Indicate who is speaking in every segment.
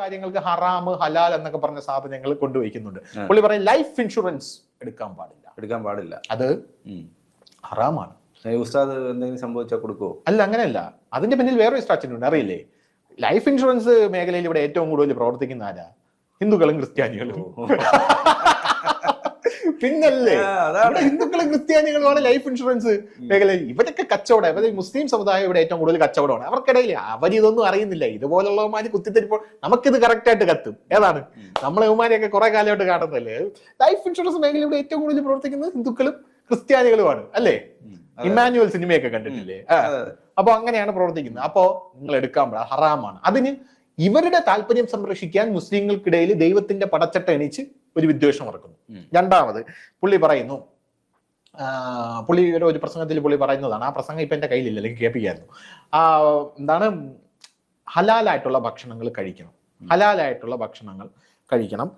Speaker 1: കാര്യങ്ങൾക്ക് ഹറാം ഹലാൽ എന്നൊക്കെ പറഞ്ഞ സാധനങ്ങൾ കൊണ്ടുവയ്ക്കുന്നുണ്ട്. പുള്ളി പറയും ലൈഫ് ഇൻഷുറൻസ് എടുക്കാൻ പാടില്ല.
Speaker 2: എടുക്കാൻ പാടില്ല.
Speaker 1: അത് ഹറാമാണ്.
Speaker 2: ഉസ്താദ് എന്തെങ്കിലും സംഭവിച്ചാൽ കൊടുക്കുവോ?
Speaker 1: അല്ല അങ്ങനെയല്ല. അതിന്റെ പിന്നിൽ വേറൊരു സ്ട്രാറ്റജി ഉണ്ട് അറിയില്ലേ? ലൈഫ് ഇൻഷുറൻസ് മേഖലയിൽ ഇവിടെ ഏറ്റവും കൂടുതൽ പ്രവർത്തിക്കുന്ന ആരാ? ഹിന്ദുക്കളും ക്രിസ്ത്യാനികളും. പിന്നല്ലേ?
Speaker 2: അതാണ്.
Speaker 1: ഇവിടെ ഹിന്ദുക്കളും ക്രിസ്ത്യാനികളുമാണ് ലൈഫ് ഇൻഷുറൻസ് മേഖല ഇവരൊക്കെ കച്ചവടം ഇവർ മുസ്ലിം സമുദായം ഇവിടെ ഏറ്റവും കൂടുതൽ കച്ചവടമാണ്. അവർക്കിടയിൽ അവരിതൊന്നും അറിയുന്നില്ല. ഇതുപോലുള്ളവന്മാര് കുത്തിത്തിരിപ്പോൾ നമുക്കിത് കറക്റ്റ് ആയിട്ട് കത്തും. ഏതാണ്? നമ്മളെ ഉമാരെയൊക്കെ കുറെ കാലമായിട്ട് കാണുന്നല്ലേ ലൈഫ് ഇൻഷുറൻസ് മേഖല ഇവിടെ ഏറ്റവും കൂടുതൽ പ്രവർത്തിക്കുന്നത് ഹിന്ദുക്കളും ക്രിസ്ത്യാനികളുമാണ്. അല്ലേ?
Speaker 2: ഇമാനുവൽ
Speaker 1: ഇമ്മാനുവൽ സിനിമയൊക്കെ കണ്ടിട്ടില്ലേ. അപ്പൊ അങ്ങനെയാണ് പ്രവർത്തിക്കുന്നത്. അപ്പോ നിങ്ങൾ എടുക്കാൻ പാടില്ല. ഹറാമാണ്. അതിന് ഇവരുടെ താല്പര്യം സംരക്ഷിക്കാൻ മുസ്ലിങ്ങൾക്കിടയിൽ ദൈവത്തിന്റെ പടച്ചട്ട എണീച്ച് ഒരു വിദ്വേഷം ഇറക്കുന്നു. രണ്ടാമത് പുള്ളി പറയുന്നു പുള്ളിയുടെ ഒരു പ്രസംഗത്തിൽ പുള്ളി പറയുന്നതാണ് ആ പ്രസംഗം ഇപ്പൊ എന്റെ കയ്യിലില്ല അല്ലെങ്കിൽ കേൾപ്പിക്കായിരുന്നു. ആ എന്താണ് ഹലാലായിട്ടുള്ള ഭക്ഷണങ്ങൾ കഴിക്കണം. ഹലാലായിട്ടുള്ള ഭക്ഷണങ്ങൾ കഴിക്കണം.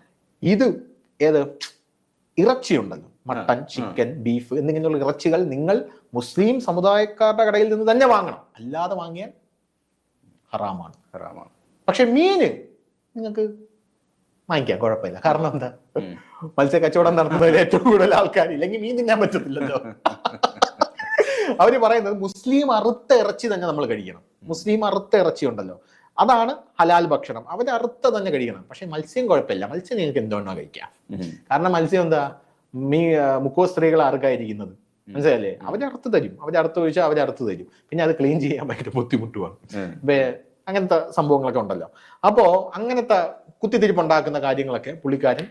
Speaker 1: ഇത് ഏത്? ഇറച്ചിയുണ്ടല്ലോ. മട്ടൻ
Speaker 2: ആ.
Speaker 1: ചിക്കൻ ബീഫ് എന്നിങ്ങനെയുള്ള ഇറച്ചികൾ നിങ്ങൾ മുസ്ലിം സമുദായക്കാരുടെ കടയിൽ നിന്ന് തന്നെ വാങ്ങണം. അല്ലാതെ വാങ്ങിയാൽ ഹറാമാണ്.
Speaker 2: ഹറാമാണ്.
Speaker 1: പക്ഷെ മീന് നിങ്ങൾക്ക് വാങ്ങിക്കാം കുഴപ്പമില്ല. കാരണം എന്താ. മത്സ്യ കച്ചവടം നടത്തുന്നതിൽ ഏറ്റവും കൂടുതൽ ആൾക്കാർ ഇല്ലെങ്കിൽ മീൻ തിന്നാൻ പറ്റത്തില്ലല്ലോ. അവർ പറയുന്നത് മുസ്ലിം അറുത്ത ഇറച്ചി തന്നെ നമ്മൾ കഴിക്കണം. മുസ്ലിം അറുത്ത ഇറച്ചി ഉണ്ടല്ലോ. അതാണ് ഹലാൽ ഭക്ഷണം. അവർ അറുത്ത തന്നെ കഴിക്കണം. പക്ഷെ മത്സ്യം കുഴപ്പമില്ല. മത്സ്യം നിങ്ങൾക്ക് എന്തുകൊണ്ടോ കഴിക്കാം. കാരണം മത്സ്യം എന്താ? മീ മുക്കോ സ്ത്രീകൾ ആർക്കായിരിക്കുന്നത് മനസ്സിലല്ലേ അവരടുത്ത് തരും. അവരടുത്ത് ചോദിച്ചാൽ അവരടുത്ത് അവരെ തരും. പിന്നെ അത് ക്ലീൻ ചെയ്യാൻ ഭയങ്കര ബുദ്ധിമുട്ടുമാണ് അങ്ങനത്തെ സംഭവങ്ങളൊക്കെ ഉണ്ടല്ലോ. അപ്പോ അങ്ങനത്തെ കുത്തിത്തിരിപ്പുണ്ടാക്കുന്ന കാര്യങ്ങളൊക്കെ പുള്ളിക്കാരൻ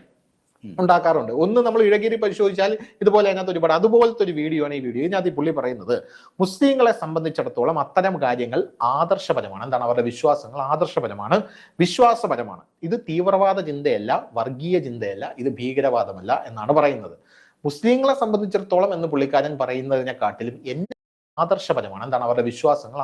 Speaker 1: ഉണ്ടാക്കാറുണ്ട്. ഒന്ന് നമ്മൾ ഇഴഗിരി പരിശോധിച്ചാൽ ഇതുപോലെ അതിനകത്ത് ഒരുപാട് അതുപോലത്തെ ഒരു വീഡിയോ ആണ് ഈ വീഡിയോ ഇതിനകത്ത് ഈ പുള്ളി പറയുന്നത്. മുസ്ലിങ്ങളെ സംബന്ധിച്ചിടത്തോളം അത്തരം കാര്യങ്ങൾ ആദർശപരമാണ്. എന്താണ് അവരുടെ വിശ്വാസങ്ങൾ? ആദർശപരമാണ്. വിശ്വാസപരമാണ്. ഇത് തീവ്രവാദ ചിന്തയല്ല വർഗീയ ചിന്തയല്ല ഇത് ഭീകരവാദമല്ല എന്നാണ് പറയുന്നത്. മുസ്ലിങ്ങളെ സംബന്ധിച്ചിടത്തോളം എന്ന് പുള്ളിക്കാരൻ പറയുന്നതിനെക്കാട്ടിലും എന്നെ ആദർശപരമാണ്. എന്താണ് അവരുടെ വിശ്വാസങ്ങൾ?